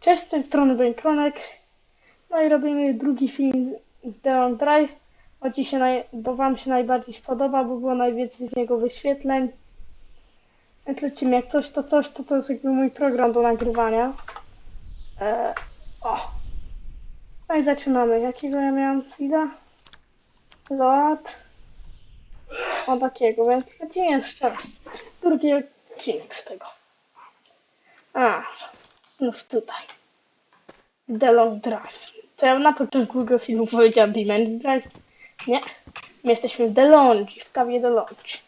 Cześć, z tej strony Benkronek. No i robimy drugi film z Long Drive, bo, ci się naj... bo Wam się najbardziej spodoba, bo było najwięcej z niego wyświetleń. Więc lecimy, jak coś to coś, to to jest jakby mój program do nagrywania. Eee, o! No i zaczynamy. Jakiego ja miałam seeda? Lot. O takiego, więc lecimy jeszcze raz. Drugi odcinek z tego. A, no tutaj. The Long Drive. To ja na początku tego filmu powiedziałam Beam Drive. Nie. My jesteśmy w DeLonge, w kawie DeLonge.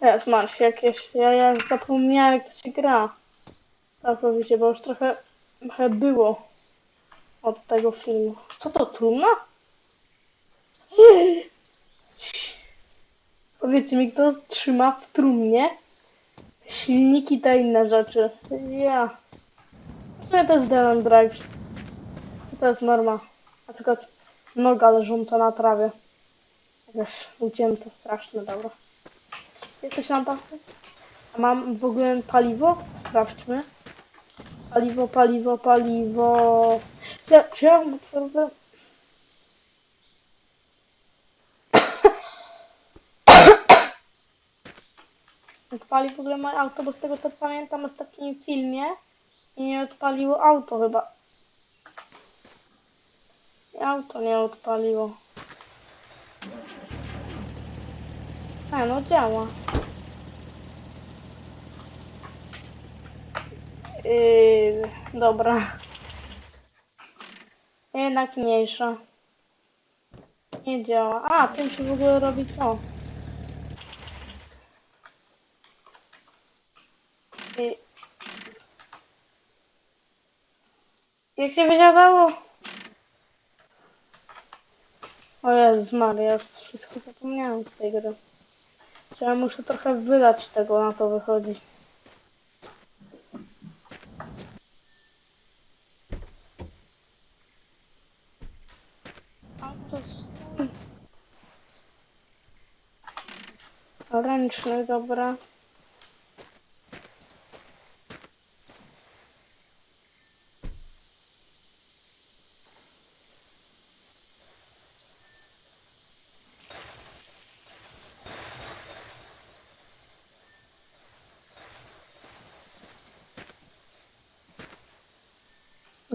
Teraz martw, jakieś... Ja, ja zapomniałem jak to się gra. Całkowicie, bo już trochę, trochę było od tego filmu. Co to, trumna? Powiedzcie mi, kto trzyma w trumnie silniki te inne rzeczy. Ja. Sumie to jest Denon Drive. To jest norma. Na przykład noga leżąca na trawie. Wiesz, ucięte straszne, dobra. Jesteś na dachu? A mam w ogóle paliwo? Sprawdźmy. Paliwo, paliwo, paliwo. Ja, czy ja mam otwarte? Odpali w ogóle moje auto, bo z tego co pamiętam w ostatnim filmie nie odpaliło auto chyba. Auto nie odpaliło. A no działa. Yy, dobra. Jednak mniejsza. Nie działa. A, tym się w ogóle robi to. I... Jak się wydziałało? O Jezus Maria, już wszystko zapomniałem z tej gry. Ja muszę trochę wylać tego, na to wychodzi. Ręczny, dobra.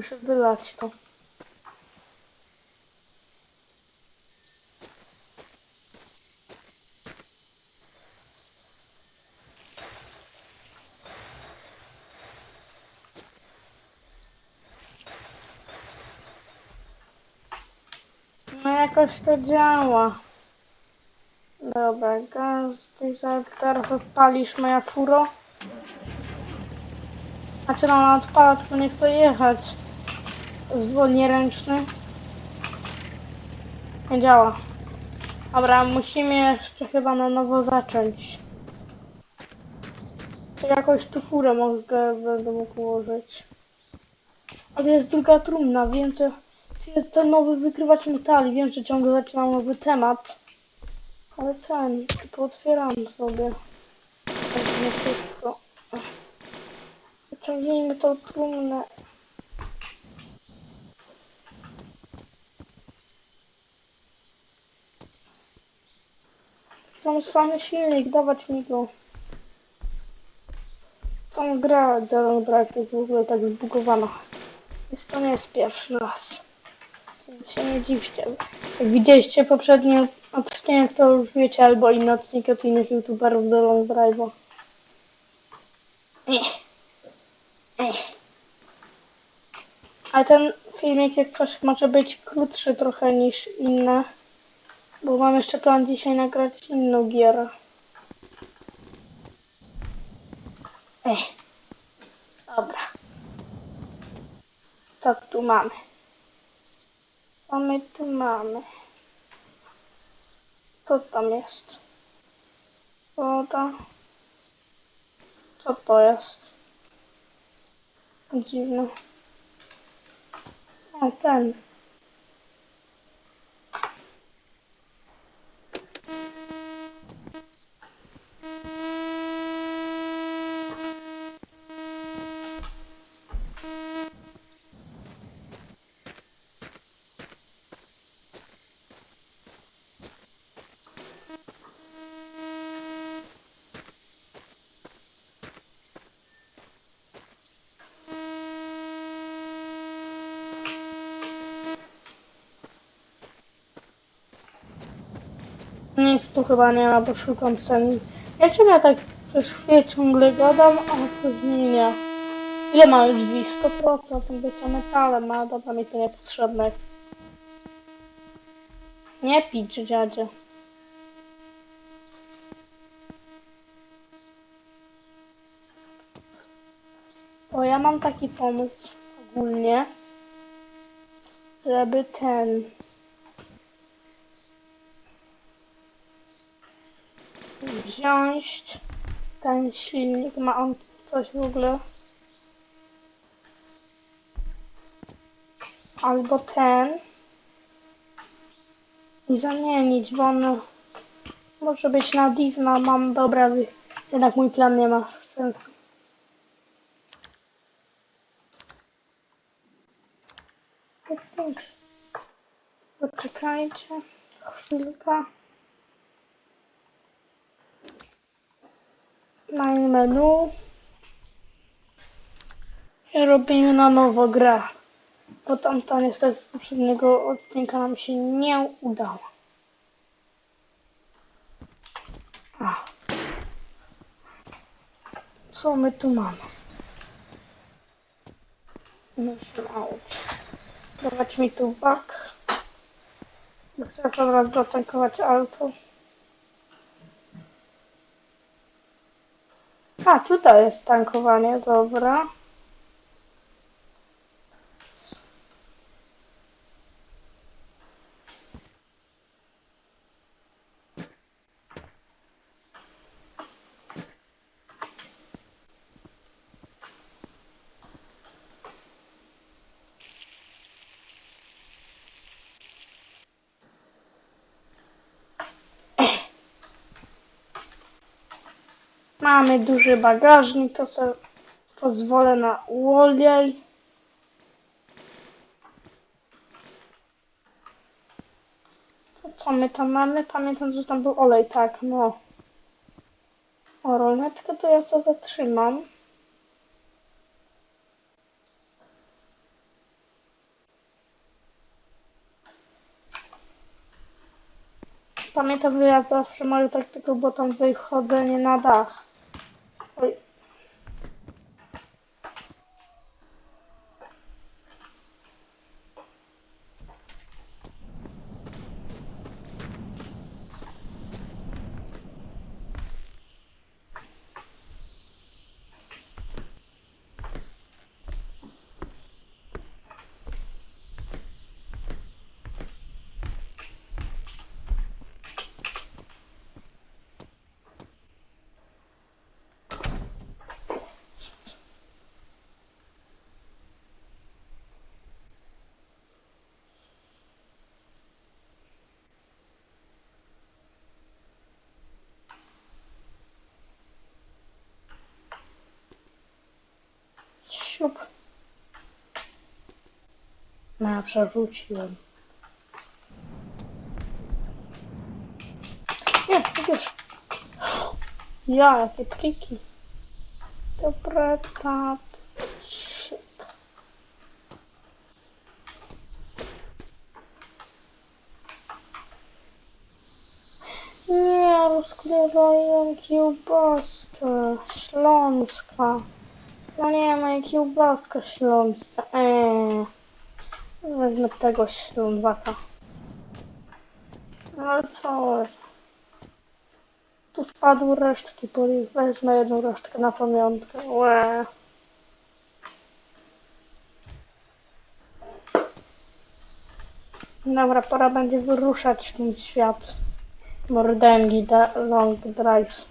Muszę wylać to. No jakoś to działa. Dobra, gaz, ty teraz odpalisz moja furo. Znaczy no, ona odpala, tylko nie chce jechać. Zwolnie ręczny. Nie działa. Dobra, musimy jeszcze chyba na nowo zacząć. To jakoś tu furę mogę, będę mógł ułożyć. Ale jest druga trumna, wiem jest ten nowy wykrywacz metali, wiem, że ciągle zaczynam nowy temat. Ale ten, to otwieram sobie. Tak nie wszystko. Wyciągnijmy tą trumnę. Mam słany silnik, dawać mi go. Tą gra Delon Drive jest w ogóle tak zbugowana. Więc to nie jest pierwszy raz. Więc się nie dziwcie. Jak widzieliście poprzednie odcinek, to już wiecie, albo inne odcinki od innych youtuberów Delon Drive'a. Ech. Ech. A ten filmik jak coś może być krótszy trochę niż inne. Bo mam jeszcze plan dzisiaj nagrać inną gierę. Ej. Dobra. Co tu mamy? Co my tu mamy? Co tam jest? Woda. Co to jest? Dziwne. A ten. Nic tu chyba nie ma, bo szukam ceny. Ja czym ja tak przez chwilę ciągle gadam, a później nie. Ile ma już drzwi? 100% bycia metalem, a dobra mi to niepotrzebne. Nie pić, dziadzie. Bo ja mam taki pomysł ogólnie, żeby ten wziąć ten silnik, ma on coś w ogóle albo ten i zamienić, bo on może być na Disney, mam dobra, jednak mój plan nie ma sensu. Settings. Poczekajcie chwilkę. Main menu. I robimy na nowo grę. Bo tamta niestety z poprzedniego odcinka nam się nie udała. A. Co my tu mamy? Musimy out. Dawać mi tu back. Bo chcę teraz zatankować auto. A, tutaj jest tankowanie, dobra. Mamy duży bagażnik, to sobie pozwolę na olej. Co my tam mamy? Pamiętam, że tam był olej, tak, no. O, rolnetkę to ja sobie zatrzymam. Pamiętam, że ja zawsze moją taktyką było tam tutaj wchodzenie na dach. Nie, wiesz. Ja, jakie triki. Dobra, tap. Siup. Nie, rozklewają kiełbaskę. Śląska. No nie, moja kiełbaska śląska. Eee. Wezmę tego ślązaka. No ale co? Tu wpadły resztki, bo wezmę jedną resztkę na pamiątkę. Łe. Dobra, pora będzie wyruszać w ten świat. Mordęgi, long drives.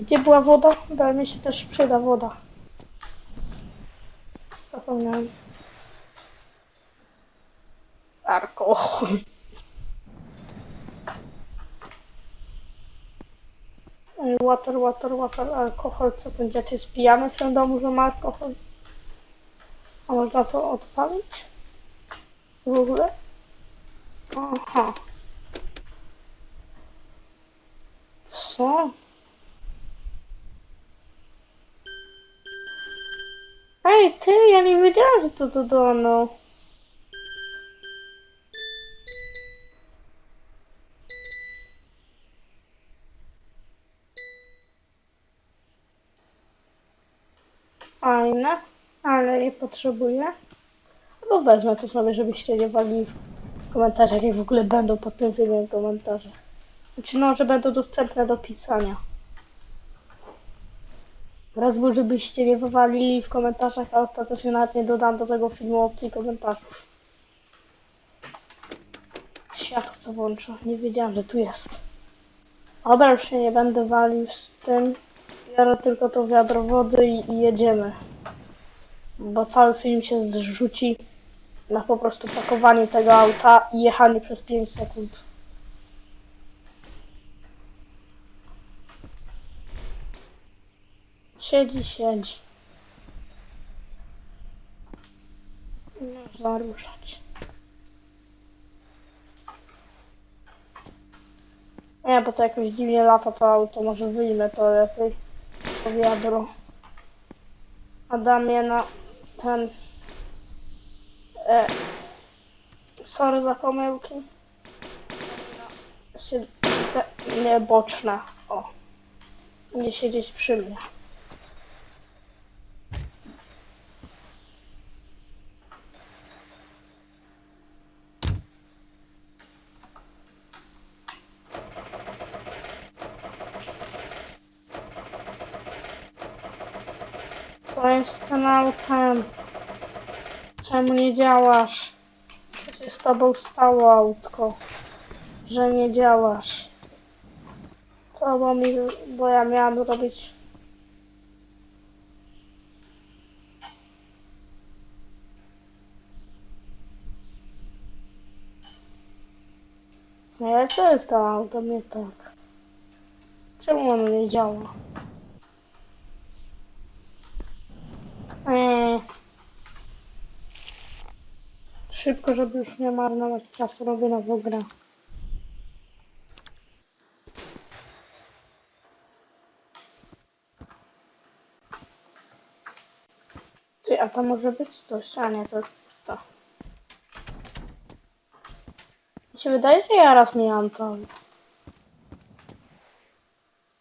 Gdzie była woda? Bo mi się też przyda woda. Zapomniałem. Alkohol. Water, water, water, alkohol. Co pijany w tym domu, że ma alkohol? A można to odpalić? W ogóle? Aha. Co? Ej, ty, ja nie wiedziałam, że to do domu. Fajne, ale je potrzebuję. No wezmę to sobie, żebyście nie walili w komentarzach, jak w ogóle będą pod tym filmem komentarze. Znaczy no, że będą dostępne do pisania. Raz żebyście nie wywalili w komentarzach, a ostatecznie nawet nie dodam do tego filmu opcji komentarzów. Światło co włączę, nie wiedziałam, że tu jest. Dobra, już się nie będę walił z tym. Biorę tylko to wiadro wody i, i jedziemy. Bo cały film się zrzuci na po prostu pakowanie tego auta i jechanie przez 5 sekund. Siedzi, siedzi. Nie można ruszać. Nie, bo to jakoś dziwnie lata to auto, może wyjmę to lepiej. To wiadro. A dam je na ten... E, sorry za pomyłki. Sie, te, nie, boczne. O. Nie siedzieć przy mnie. Co jest z autem? Czemu nie działasz? Co się z tobą stało, autko? Że nie działasz. Co bo mi, bo ja miałam robić... Nie, ale co jest to auto? Nie tak. Czemu ono nie działa? Eee. Szybko, żeby już nie marnować czasu, robię nową grę. Ty, a to może być coś, a nie, to to. Mi się wydaje, że ja raz miałam to.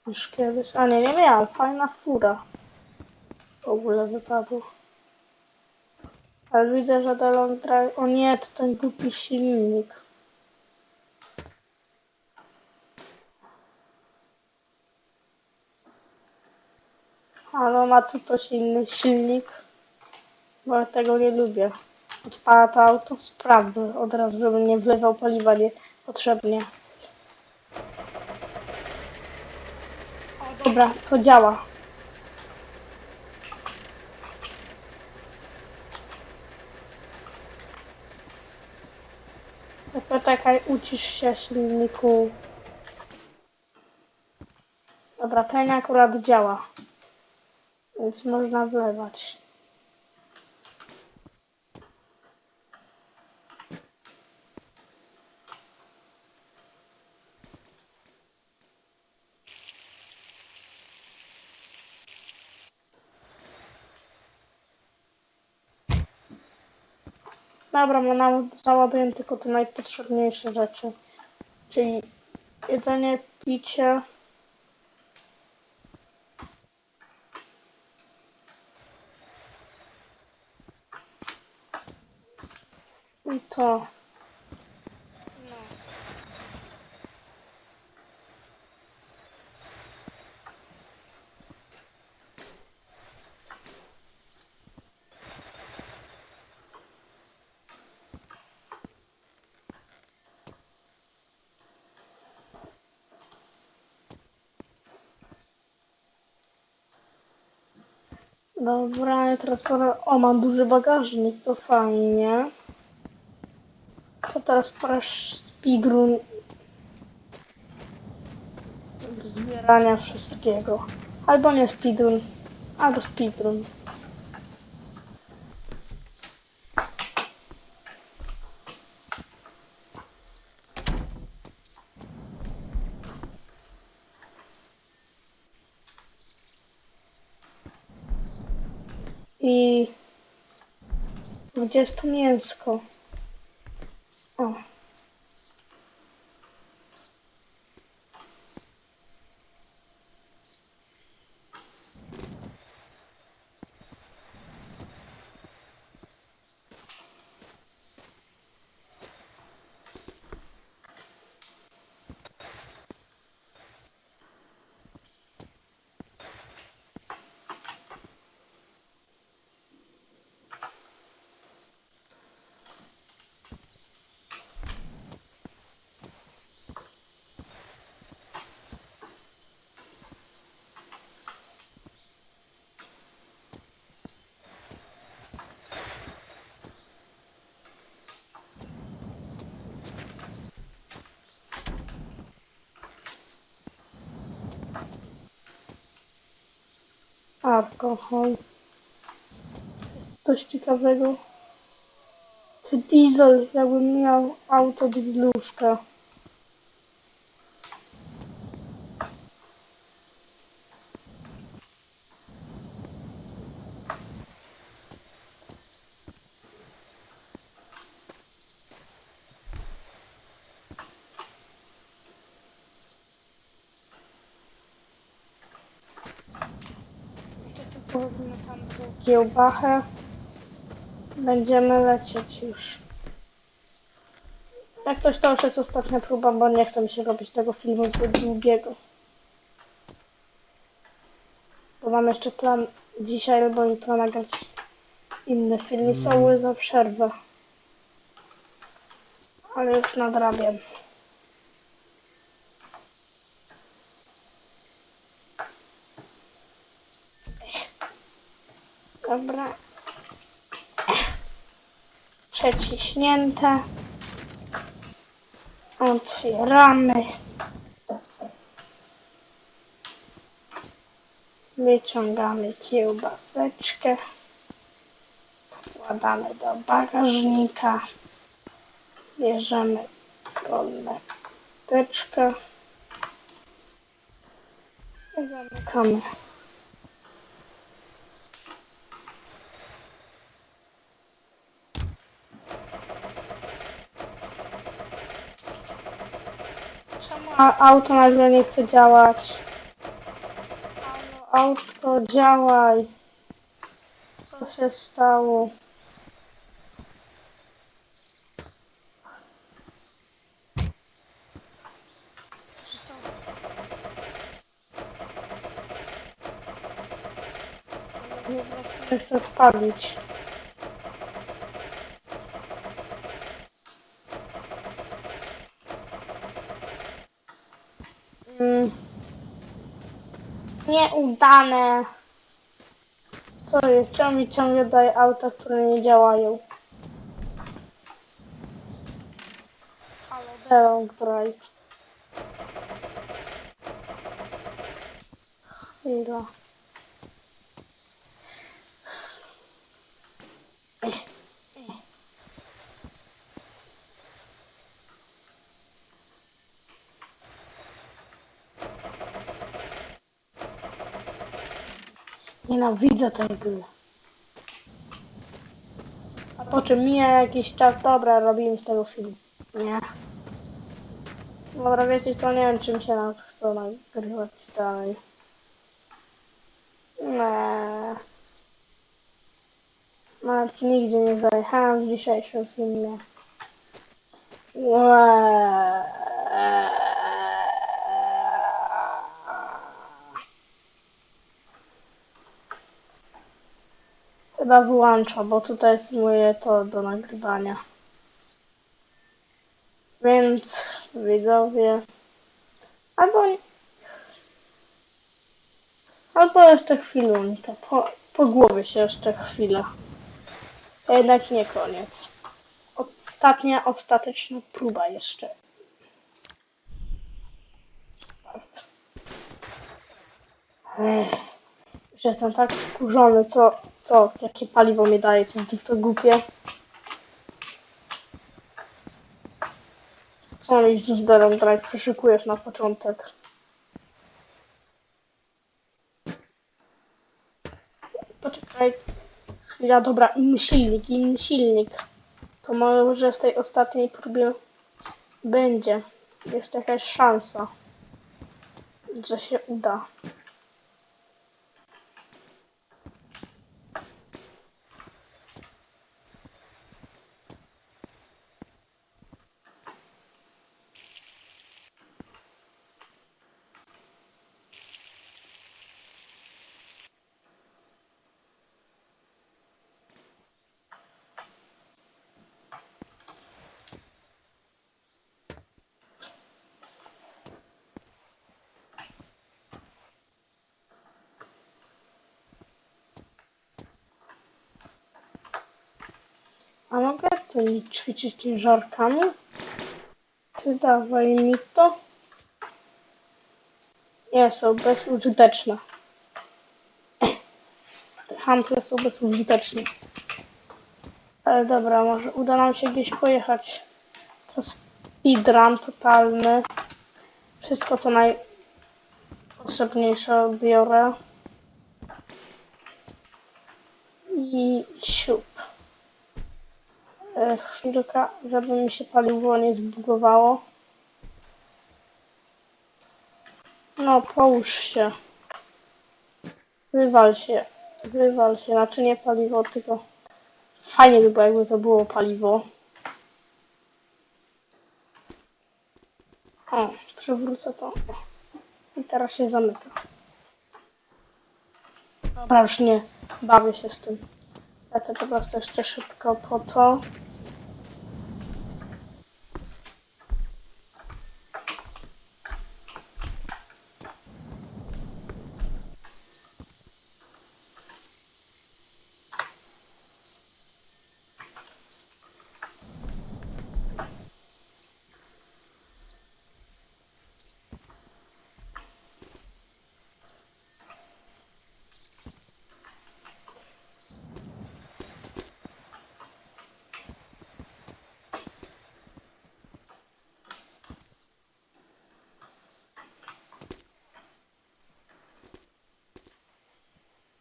Już kiedyś, a nie, nie miałam, fajna fura. W ogóle wypadło. Ale widzę, że Delon Drive... O nie, to ten głupi silnik. Ale ma tu coś inny silnik. Bo ja tego nie lubię. Odpala to auto, sprawdzę od razu, żebym nie wlewał paliwa niepotrzebnie. Dobra, to działa. Poczekaj, ucisz się silniku. Dobra, ten akurat działa. Więc można wlewać. Dobra, no nam załaduję tylko te najpotrzebniejsze rzeczy. Czyli jedzenie, picie. I to. Dobra, ja teraz pora... O, mam duży bagażnik, to fajnie. To teraz pora speedrun zbierania wszystkiego. Albo nie speedrun, albo speedrun. I Gdzie jest to mięsko? O. Alkohol. Coś ciekawego. To diesel, jakbym miał auto dieslówka. Jeszcze tu powiedzmy tam tą kiełbachę. Będziemy lecieć już. Jak coś to już jest ostatnia próba, bo nie chcę mi się robić tego filmu zbyt długiego. Bo mam jeszcze plan dzisiaj albo jutro nagrać inny film i są za przerwę. Ale już nadrabiam. Dobra. Przeciśnięte. Otwieramy. Wyciągamy kiełbaseczkę. Wkładamy do bagażnika. Bierzemy kolne teczkę. I zamykamy. A- auto nagle nie chce działać? Autko, działaj. Co się stało? Nie chcę odpalić. Nieudane. Jest? Czemu mi ciągle daje auta, które nie działają? Halo, Delong Drive. Chwila. Nienawidzę tej gry. A po czym mija jakiś czas, dobra, robimy z tego film. Nie. Dobra, wiecie co, nie wiem czym się nam chce nagrywać dalej. Nie. Nawet nigdzie nie zajechałem w dzisiejszym filmie. Chyba wyłącza, bo tutaj jest moje to do nagrywania. Więc widzowie. Albo. Albo jeszcze chwilunkę. Po, po głowie się jeszcze chwilę. A Jednak nie koniec. Ostatnia, ostateczna próba jeszcze. Ech. Jestem tak wkurzony, co, co, jakie paliwo mi dajecie, to to głupie. Co mi z Uzdorem Drive przyszykujesz na początek? Poczekaj chwila, dobra, inny silnik, inny silnik. To może w tej ostatniej próbie będzie. Jest jakaś szansa, że się uda. A mogę nie ćwiczyć ciężarkami? Ty dawaj mi to. Nie, są bezużyteczne. Te handle są bezużyteczne. Ale dobra, może uda nam się gdzieś pojechać. To speedrun totalny. Wszystko co najpotrzebniejsze biorę. I siup. E, chwilkę, żeby mi się paliwo nie zbugowało. No, połóż się. Wywal się. Wywal się. Znaczy nie paliwo, tylko fajnie by było, jakby to było paliwo. O, przewrócę to. I teraz się zamyka. Dobra, już nie bawię się z tym. Lecę po prostu jeszcze szybko po to.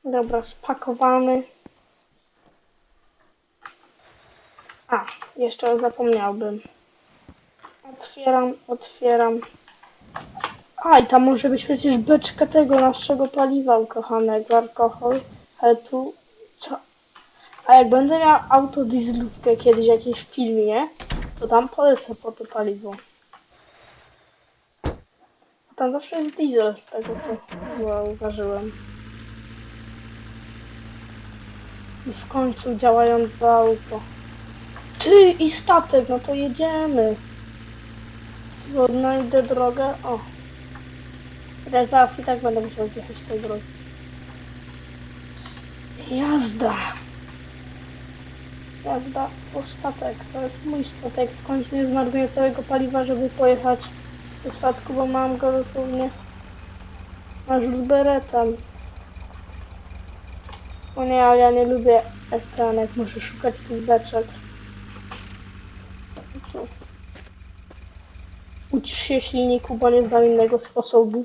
Dobra, spakowany. A, jeszcze zapomniałbym. Otwieram, otwieram. A, i tam może być przecież beczka tego naszego paliwa ukochanego, alkohol. Ale tu... Co? A jak będę miał autodieselówkę kiedyś w jakiejś filmie, to tam polecę po to paliwo. Tam zawsze jest diesel z tego co zauważyłem. I w końcu działające auto. Ty i statek, no to jedziemy. Odnajdę drogę. O. Zaraz i tak będę musiał zjechać z tej drogi. Jazda. Jazda po statek. To jest mój statek. W końcu nie zmarnuję całego paliwa, żeby pojechać do statku, bo mam go dosłownie na rzut beretem. O nie, ale ja nie lubię ekranek, muszę szukać tych beczek. Ucz się silniku, bo nie znam innego sposobu.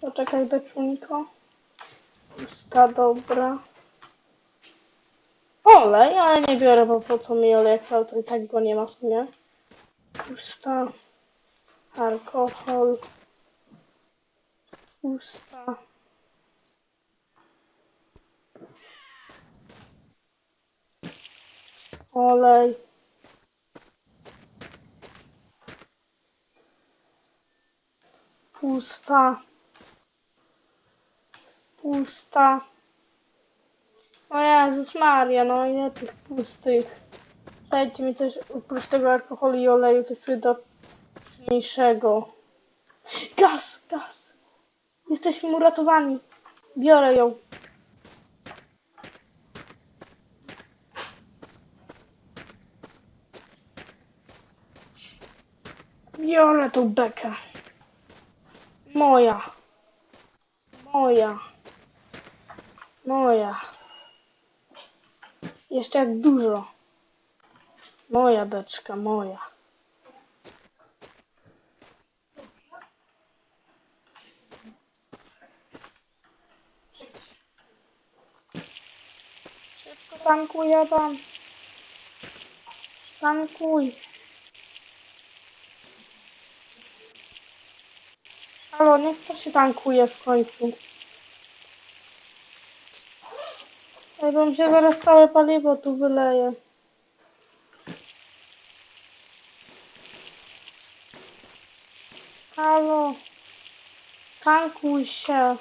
Poczekaj, beczuńko. Pusta, dobra. Olej, ale nie biorę, bo po co mi olej, jak auto i tak go nie ma w sumie. Pusta. Alkohol. Pusta. Olej. Pusta. Pusta. O Jezus Maria, no ile tych pustych. Dajcie mi coś oprócz tego alkoholu i oleju, coś przydatniejszego. Gaz, gaz. Jesteśmy uratowani. Biorę ją. Biorę tą bekę. Moja. Moja. Moja. Jeszcze jak dużo. Moja beczka, moja. Szybko tankuję tam. Tankuj. Halo, niech to się tankuje w końcu. Ja bym się zaraz całe paliwo tu wyleje. Halo. Tankuj się.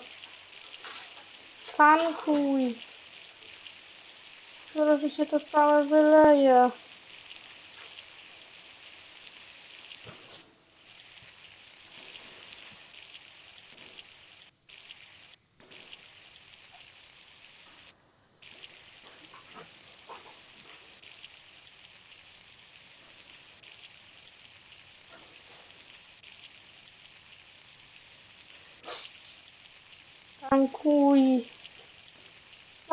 Tankuj. Zaraz się to całe wyleje. Tankuj.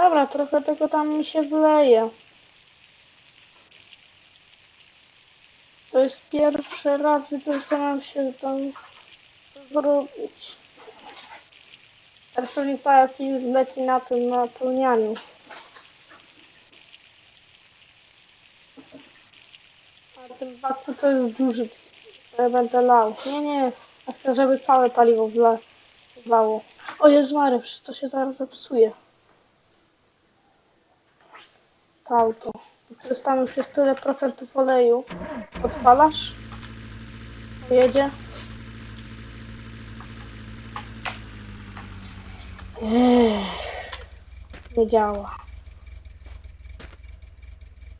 Dobra, trochę tego tam mi się wleje. To jest pierwszy raz, gdy staram się tam zrobić. Pewnie cały film leci na tym napełnianiu. A ten baku to jest duży. Ja będę lał. Nie, nie. Ja chcę, żeby całe paliwo wla- wlało. O Jezu przecież to się zaraz zepsuje. To auto. Tam już tyle procentów oleju. Odpalasz? Jedzie? Ech, nie działa.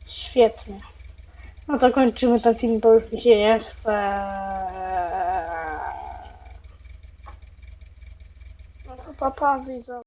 Świetnie. No to kończymy ten film, bo już mi się nie chce. No to papa widzę.